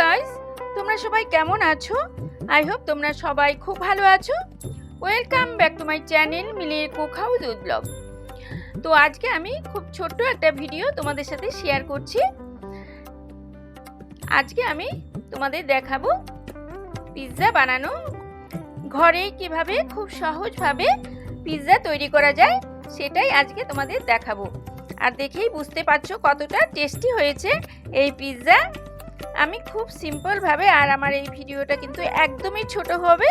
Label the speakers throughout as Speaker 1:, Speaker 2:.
Speaker 1: Guys তোমরা সবাই কেমন আছো? আই হোপ তোমরা সবাই খুব ভালো আছো। Welcome back to my channel মিলির কোখাও দুধ ব্লগ তো আজকে আমি খুব ছোট্ট একটা ভিডিও তোমাদের সাথে শেয়ার করছি। আজকে আমি তোমাদের দেখাবো পিৎজা বানানো, ঘরে কীভাবে খুব সহজভাবে পিৎজা তৈরি করা যায়, সেটাই আজকে তোমাদের দেখাবো। আর দেখেই বুঝতে পারছ কতটা টেস্টি হয়েছে এই পিৎজা আমি খুব সিম্পলভাবে আর আমার এই ভিডিওটা কিন্তু একদমই ছোট হবে।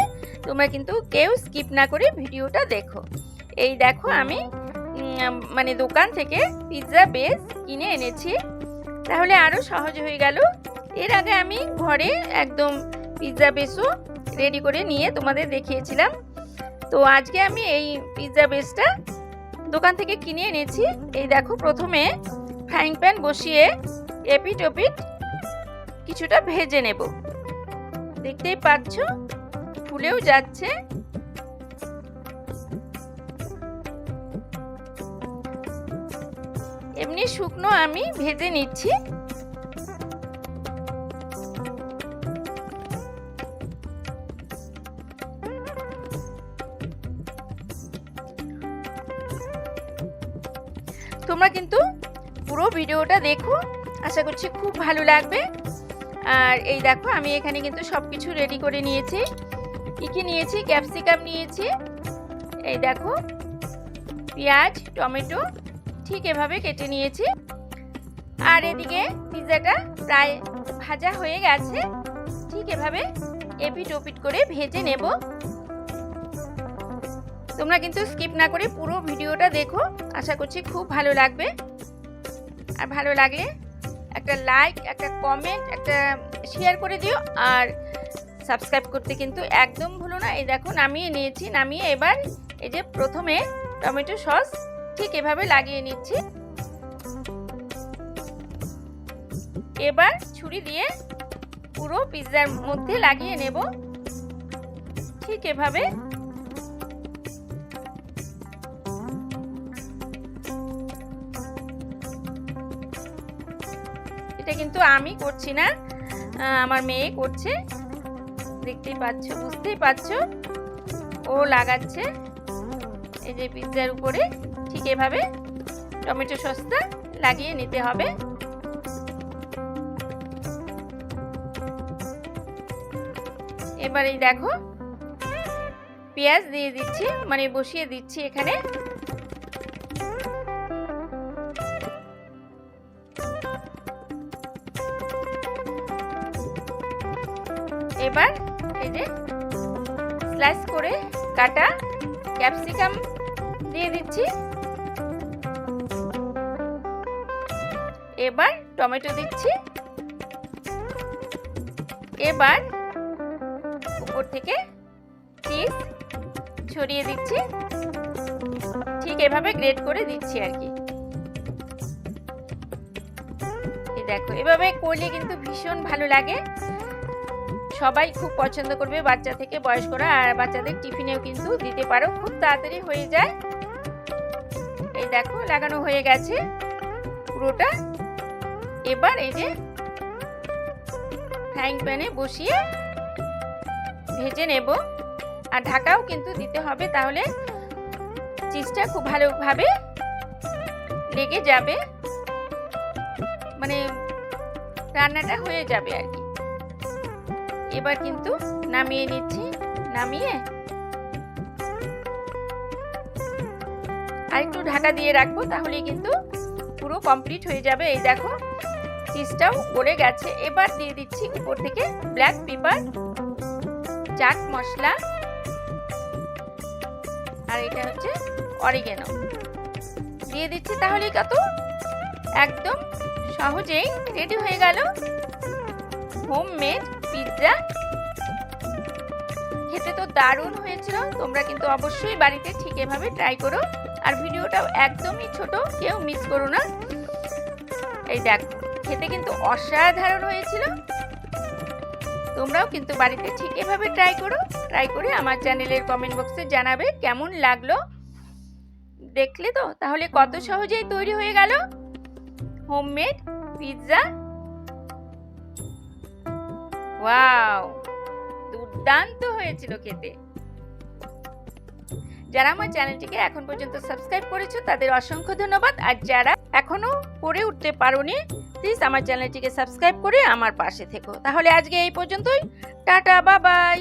Speaker 1: তোমরা কিন্তু কেউ স্কিপ না করে ভিডিওটা দেখো। এই দেখো আমি মানে দোকান থেকে পিৎজা বেস কিনে এনেছি। তাহলে আরও সহজ হয়ে গেল। এর আগে আমি ঘরে একদম পিৎজা বেসও রেডি করে নিয়ে তোমাদের দেখিয়েছিলাম। তো আজকে আমি এই পিৎজা বেসটা দোকান থেকে কিনে এনেছি। এই দেখো প্রথমে ফ্রাইং প্যান বসিয়ে এপিট ওপিট কিছুটা ভেজে নেব। দেখতেই পাচ্ছ? ফুলেও যাচ্ছে। এমনি শুকনো আমি ভেজে নিচ্ছি। তোমরা কিন্তু পুরো ভিডিওটা দেখো। আশা করছি খুব ভালো লাগবে। আর এই দেখো, আমি এখানে কিন্তু সব কিছু রেডি করে নিয়েছি। কী কী নিয়েছি? ক্যাপসিকাম নিয়েছি। এই দেখো, পেঁয়াজ, টমেটো, ঠিক এভাবে কেটে নিয়েছি। আর এদিকে পিৎজাটা প্রায় ভাজা হয়ে গেছে। ঠিক এভাবে এপিট ওপিট করে ভেজে নেব। তোমরা কিন্তু স্কিপ না করে পুরো ভিডিওটা দেখো। আশা করছি খুব ভালো লাগবে। আর ভালো লাগলে একটা লাইক একটা কমেন্ট একটা শেয়ার করে দিও। আর সাবস্ক্রাইব করতে কিন্তু একদম ভুলো না। এই দেখো, নামিয়ে নিয়েছি। নামিয়ে এবার এই যে প্রথমে টমেটো সস ঠিক এভাবে লাগিয়ে নিচ্ছি। এবার ছুরি দিয়ে পুরো পিৎজার মধ্যে লাগিয়ে নেব। ঠিক এভাবে এটা কিন্তু আমি করছি না। আমার মেয়ে করছে। দেখতেই পাচ্ছ, বুঝতেই পারছ ও লাগাচ্ছে এই যে পিৎজার উপরে। ঠিক এভাবে টমেটো সসটা লাগিয়ে নিতে হবে। এবার এই দেখো, পেঁয়াজ দিয়ে দিচ্ছি মানে বসিয়ে দিচ্ছি এখানে। এবার এই যে স্লাইস করে কাটা ক্যাপসিকাম দিয়ে দিচ্ছি। এবার টমেটো দিচ্ছি। এবার উপর থেকে চিজ ছড়িয়ে দিচ্ছি। ঠিক এভাবে গ্রেট করে দিচ্ছি আর কি। দেখো, এভাবে করলে কিন্তু ভীষণ ভালো লাগে। সবাই খুব পছন্দ করবে বাচ্চা থেকে বয়স্করা, আর বাচ্চাদের টিফিনেও কিন্তু দিতে পারো, খুব তাড়াতাড়ি হয়ে যায়। এই দেখো, লাগানো হয়ে গেছে পুরোটা। এবার এই যে ফ্রাইং প্যানে বসিয়ে ভেজে নেব। আর ঢাকাও কিন্তু দিতে হবে, তাহলে চিজটা খুব ভালোভাবে লেগে যাবে। মানে রান্নাটা হয়ে যাবে আর কি। এবার কিন্তু নামিয়ে নিচ্ছি, নামিয়ে আর একটু ঢাকা দিয়ে রাখব তাহলে কিন্তু পুরো কমপ্লিট হয়ে যাবে। এই দেখো চিজটাও গলে গেছে। এবার দিয়ে দিচ্ছি উপর থেকে ব্ল্যাক পেপার চাট মশলা, আর এটা হচ্ছে অরিগেনো দিয়ে দিচ্ছি তাহলে কত একদম সহজেই রেডি হয়ে গেল। Homemade pizza? খেতে তো দারুণ হয়েছিল, তোমরা কিন্তু অবশ্যই বাড়িতে ঠিক এভাবে ট্রাই করো। আর ভিডিওটাও একদমই ছোট, কেউ মিস করো না। এই দেখো, খেতে কিন্তু অসাধারণ হয়েছিল। তোমরাও কিন্তু বাড়িতে ঠিক এভাবে ট্রাই করো। ট্রাই করে আমার চ্যানেলের কমেন্ট বক্সে জানাবে কেমন লাগল। দেখলে তো, তাহলে কত সহজেই তৈরি হয়ে গেল। হোমমেড পিৎজা ওয়াও দুর্দান্ত হয়েছিল খেতে। যারা আমার চ্যানেলটিকে এখন পর্যন্ত সাবস্ক্রাইব করেছ, তাদের অসংখ্য ধন্যবাদ। আর যারা এখনও করে উঠতে পারোনি প্লিজ আমার চ্যানেলটিকে সাবস্ক্রাইব করে আমার পাশে থেকো। তাহলে আজকে এই পর্যন্তই। টাটা বাবাই